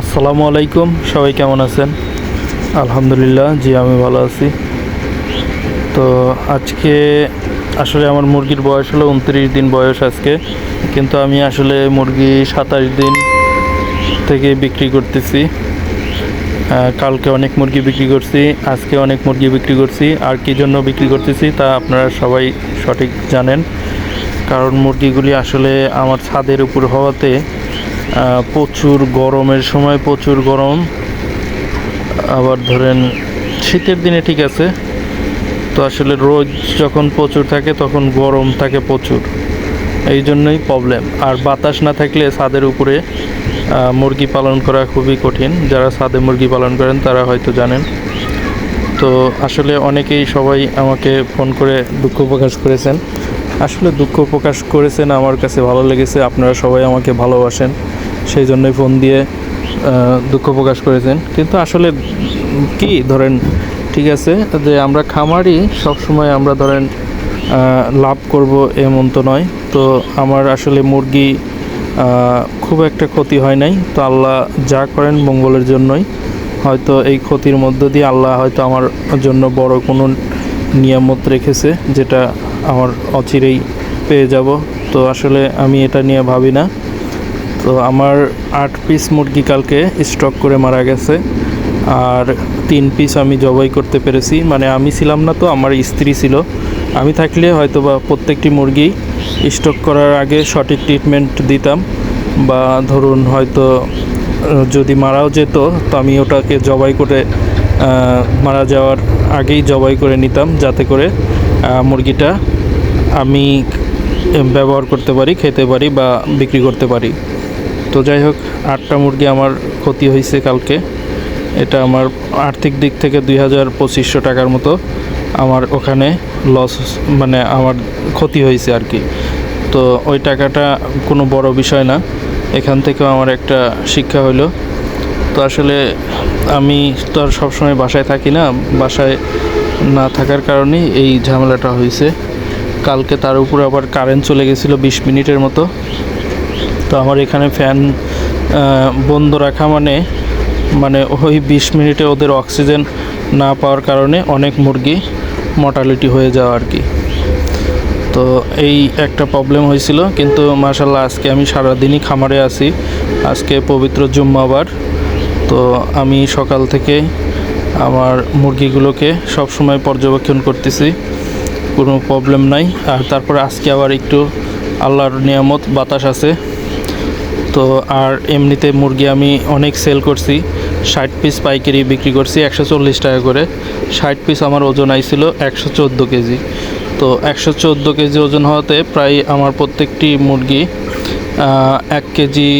আসসালামু আলাইকুম, সবাই কেমন আছেন? আলহামদুলিল্লাহ, জি, আমি ভালো আছি। তো আজকে আসলে আমার মুরগির বয়স হলো উনত্রিশ দিন বয়স আজকে, কিন্তু আমি আসলে মুরগি সাতাশ দিন থেকে বিক্রি করতেছি। কালকে অনেক মুরগি বিক্রি করছি, আজকে অনেক মুরগি বিক্রি করছি, আর কী জন্য বিক্রি করতেছি তা আপনারা সবাই সঠিক জানেন। কারণ মুরগিগুলি আসলে আমার ছাদের উপর হওয়াতে প্রচুর গরমের সময় প্রচুর গরম। আবার ধরেন শীতের দিনে ঠিক আছে। তো আসলে রোদ যখন প্রচুর থাকে, তখন গরম থাকে প্রচুর। এই জন্যই প্রবলেম আর বাতাস না থাকলে ছাদের উপরে মুরগি পালন করা খুবই কঠিন। যারা ছাদে মুরগি পালন করেন, তারা হয়তো জানেন। তো আসলে অনেকেই সবাই আমাকে ফোন করে দুঃখ প্রকাশ করেছেন। আসলে দুঃখ প্রকাশ করেছেন, আমার কাছে ভালো লেগেছে, আপনারা সবাই আমাকে ভালোবাসেন, সেই জন্যই ফোন দিয়ে দুঃখ প্রকাশ করেছেন। কিন্তু আসলে কি, ধরেন, ঠিক আছে, যে আমরা খামারি, সবসময় আমরা ধরেন লাভ করব এমন তো নয়। তো আমার আসলে মুরগি খুব একটা ক্ষতি হয় নাই। তো আল্লাহ যা করেন মঙ্গলের জন্যই। হয়তো এই ক্ষতির মধ্য দিয়ে আল্লাহ হয়তো আমার জন্য বড় কোনো নিয়ামত রেখেছে, যেটা আমার অচিরেই পেয়ে যাব। তো আসলে আমি এটা নিয়ে ভাবি না। তো আমার আট পিস মুরগি কালকে স্টক করে মারা গেছে। আর তিন পিস আমি জবাই করতে পেরেছি। মানে আমি ছিলাম না তো, আমার স্ত্রী ছিল। আমি থাকলে হয়তো বা প্রত্যেকটি মুরগি স্টক করার আগে সঠিক ট্রিটমেন্ট দিতাম। বা ধরুন হয়তো যদি মারাও যেত, তো আমি ওটাকে জবাই করে মারা যাওয়ার আগেই জবাই করে নিতাম যাতে করে মুরগিটা আমি ব্যবহার করতে পারি, খেতে পারি বা বিক্রি করতে পারি। তো যাই হোক, আটটা মুরগি আমার ক্ষতি হয়েছে কালকে। এটা আমার আর্থিক দিক থেকে দুই হাজার পঁচিশশো টাকার মতো আমার ওখানে লস মানে আমার ক্ষতি হয়েছে আর কি। তো ওই টাকাটা কোনো বড় বিষয় না। এখান থেকেও আমার একটা শিক্ষা হলো। তো আসলে আমি তো আর সবসময় বাসায় থাকি না, বাসায় না থাকার কারণেই এই ঝামেলাটা হয়েছে। কালকে তার উপরে আবার কারেন্ট চলে গেছিল বিশ মিনিটের মতো। তো আমার এখানে ফ্যান বন্ধ রাখা মানে মানে ওই বিশ মিনিটে ওদের অক্সিজেন না পাওয়ার কারণে অনেক মুরগি মর্টালিটি হয়ে যাওয়া আর কি। তো এই একটা প্রবলেম হয়েছিল, কিন্তু মাশাল্লাহ আজকে আমি সারাদিনই খামারে আছি। আজকে পবিত্র জুম্মাবার। তো আমি সকাল থেকে আমার মুরগিগুলোকে সব সময় পর্যবেক্ষণ করতেছি। কোনো প্রবলেম নাই। আর তারপরে আজকে আবার একটু আল্লাহর নিয়ামত বাতাস আছে। তো আর এমনিতে মুরগি আমি অনেক সেল করছি। ষাট পিস পাইকারি বিক্রি করছি একশো চল্লিশ টাকা করে। ষাট পিস আমার ওজন আইছিল একশো চোদ্দ কেজি। তো একশো চোদ্দ কেজি ওজন হওয়াতে প্রায় আমার প্রত্যেকটি মুরগি এক কেজি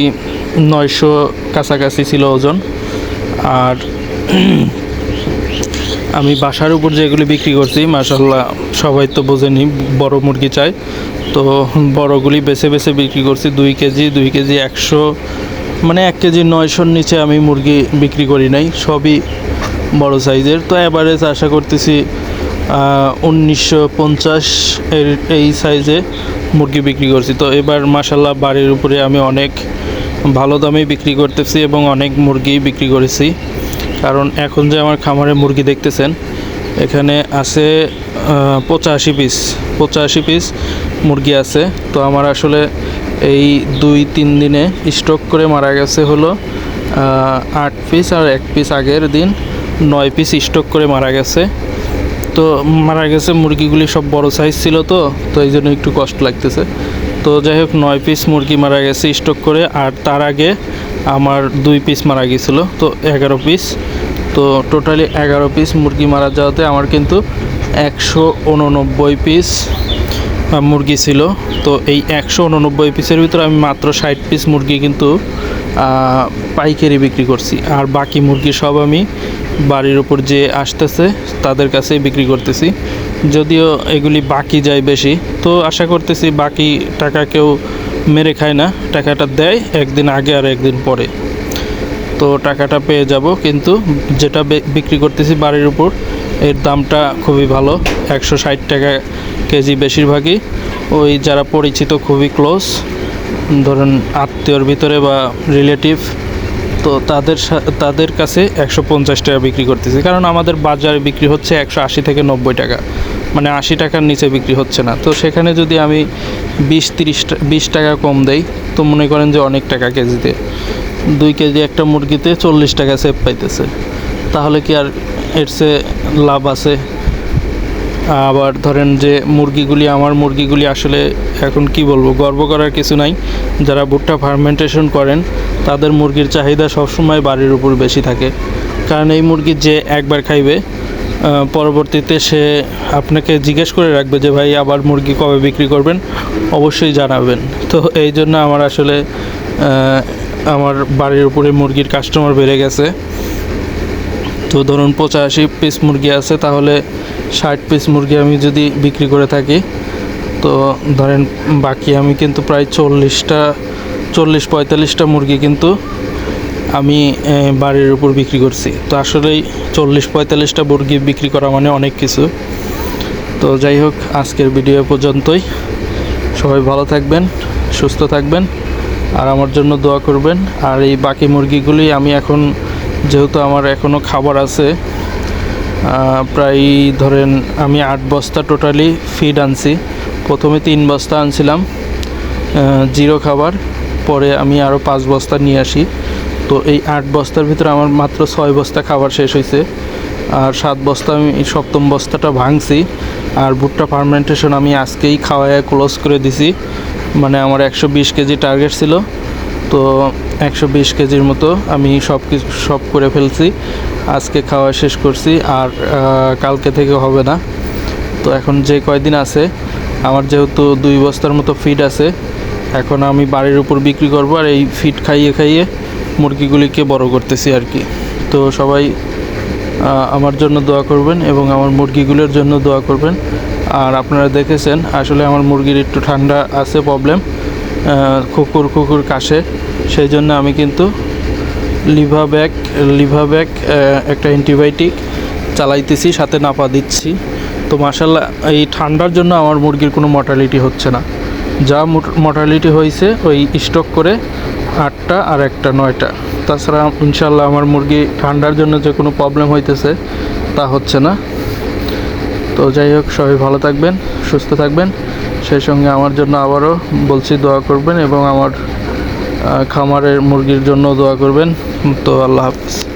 নয়শো কাছাকাছি ছিল ওজন। আর আমি বাসার উপর যেগুলি বিক্রি করছি মাসাল্লাহ সবাই তো বোঝেনি, বড় মুরগি চাই। তো বড়গুলি বেছে বেছে বিক্রি করছি, দুই কেজি দুই কেজি একশো মানে এক কেজি নয়শোর নিচে আমি মুরগি বিক্রি করি নাই, সবই বড় সাইজের। তো অ্যাভারেজ আশা করতেছি উনিশশো পঞ্চাশ এর এই সাইজে মুরগি বিক্রি করছি। তো এবার মাসাল্লাহ বাড়ির উপরে আমি অনেক ভালো দামে বিক্রি করতেছি এবং অনেক মুরগি বিক্রি করেছি। কারণ এখন যে আমার খামারে মুরগি দেখতেছেন, এখানে আছে পঁচাশি পিস পঁচাশি পিস মুরগি আছে। তো আমার আসলে এই দুই, তিন দিনে স্টক করে মারা গেছে হলো আট পিস আর এক পিস আগের দিন, নয় পিস স্টক করে মারা গেছে। তো মারা গেছে মুরগিগুলি সব বড় সাইজ ছিল তো তো এই জন্য একটু কষ্ট লাগতেছে। তো যাই হোক, নয় পিস মুরগি মারা গেছে স্টক করে, আর তার আগে আমার দুই পিস মারা গেছিল, তো এগারো পিস তো টোটালি এগারো পিস মুরগি মারা যাওয়াতে আমার কিন্তু একশো উননব্বই পিস মুরগি ছিল। তো এই একশো উননব্বই পিসের ভিতরে আমি মাত্র ষাট পিস মুরগি কিন্তু পাইকারি বিক্রি করছি। আর বাকি মুরগি সব আমি বাড়ির উপর যে আসতেছে, তাদের কাছেই বিক্রি করতেছি। যদিও এগুলি বাকি যায় বেশি, তো আশা করতেছি বাকি টাকা কেউ মেরে খায় না, টাকাটা দেয় একদিন আগে আর একদিন পরে। তো টাকাটা পেয়ে যাব, কিন্তু যেটা বিক্রি করতেছি বাড়ির উপর, এর দামটা খুবই ভালো, একশো ষাট টাকা কেজি বেশিরভাগই। ওই যারা পরিচিত খুবই ক্লোজ ধরুন আত্মীয়র ভিতরে বা রিলেটিভ তো তাদের তাদের কাছে একশো পঞ্চাশ টাকা বিক্রি করতেছি। কারণ আমাদের বাজারে বিক্রি হচ্ছে একশো আশি থেকে নব্বই টাকা। মানে আশি টাকার নিচে বিক্রি হচ্ছে না। তো সেখানে যদি আমি বিশ, তিরিশ বিশ টাকা কম দেই, তো মনে করেন যে অনেক টাকা কেজিতে। দুই কেজি একটা মুরগিতে চল্লিশ টাকা সেভ পাইতেছে। তাহলে কি আর এর চেয়ে লাভ আছে? আবার ধরেন যে মুরগিগুলি, আমার মুরগিগুলি আসলে এখন কি বলব, গর্ব করার কিছু নাই। যারা ভুট্টা ফার্মেন্টেশন করেন, তাদের মুরগির চাহিদা সবসময় বাড়ির উপর বেশি থাকে। কারণ এই মুরগি যে একবার খাইবে পরবর্তীতে সে আপনাকে জিজ্ঞেস করে রাখবে যে, ভাই, আবার মুরগি কবে বিক্রি করবেন? অবশ্যই জানাবেন। তো এই জন্য আমার আসলে আমার বাড়ির উপরে মুরগির কাস্টমার বেড়ে গেছে। তো ধরুন পঁচাশি পিস মুরগি আছে, তাহলে ষাট পিস মুরগি আমি যদি বিক্রি করে থাকি, তো ধরেন বাকি আমি কিন্তু প্রায় চল্লিশটা, চল্লিশ পঁয়তাল্লিশটা মুরগি কিন্তু আমি বাড়ির উপর বিক্রি করছি। তো আসলেই চল্লিশ পঁয়তাল্লিশটা মুরগি বিক্রি করা মানে অনেক কিছু। তো যাই হোক, আজকের ভিডিও পর্যন্তই। সবাই ভালো থাকবেন, সুস্থ থাকবেন, আর আমার জন্য দোয়া করবেন। আর এই বাকি মুরগিগুলি আমি এখন যেহেতু আমার এখনও খাবার আছে প্রায় ধরেন আমি আট বস্তা টোটালি ফিড আনছি। প্রথমে তিন বস্তা আনছিলাম জিরো খাবার, পরে আমি আরও পাঁচ বস্তা নিয়ে আসি। তো এই আট বস্তার ভিতরে আমার মাত্র ছয় বস্তা খাবার শেষ হয়েছে আর সাত বস্তা আমি সপ্তম বস্তাটা ভাঙছি, আর ভুট্টা ফার্মেন্টেশন আমি আজকেই খাওয়ায় ক্লোজ করে দিছি। মানে আমার একশো বিশ কেজি টার্গেট ছিল, তো একশো বিশ কেজির মতো আমি সব কিছু সব করে ফেলছি। আজকে খাওয়া শেষ করছি আর কালকে থেকে হবে না। তো এখন যে কয়দিন আছে, আমার যেহেতু দুই বস্তার মতো ফিড আছে, এখন আমি বাড়ির উপর বিক্রি করব আর এই ফিড খাইয়ে খাইয়ে মুরগিগুলিকে বড় করতেছি আর কি। তো সবাই আমার জন্য দোয়া করবেন এবং আমার মুরগিগুলোর জন্য দোয়া করবেন। আর আপনারা দেখেছেন, আসলে আমার মুরগির একটু ঠান্ডা আছে প্রবলেম কুকুর কুকুর কাশে। সেই জন্য আমি কিন্তু লিভাব্যাক লিভাব্যাক একটা অ্যান্টিবায়োটিক চালাইতেছি, সাথে নাপা দিচ্ছি। তো মাসাল্লাহ এই ঠান্ডার জন্য আমার মুরগির কোনো মর্টালিটি হচ্ছে না। যা মর্টালিটি হয়েছে, ওই স্টক করে আটটা আর একটা নয়টা। তাছাড়া ইনশাল্লাহ আমার মুরগি ঠান্ডার জন্য যে কোনো প্রবলেম হইতেছে, তা হচ্ছে না। তো যাই হোক, সবাই ভালো থাকবেন, সুস্থ থাকবেন। সেই সঙ্গে আমার জন্য আবারও বলছি দোয়া করবেন এবং আমার খামারের মুরগির জন্য দোয়া করবেন। তো আল্লাহ হাফিজ।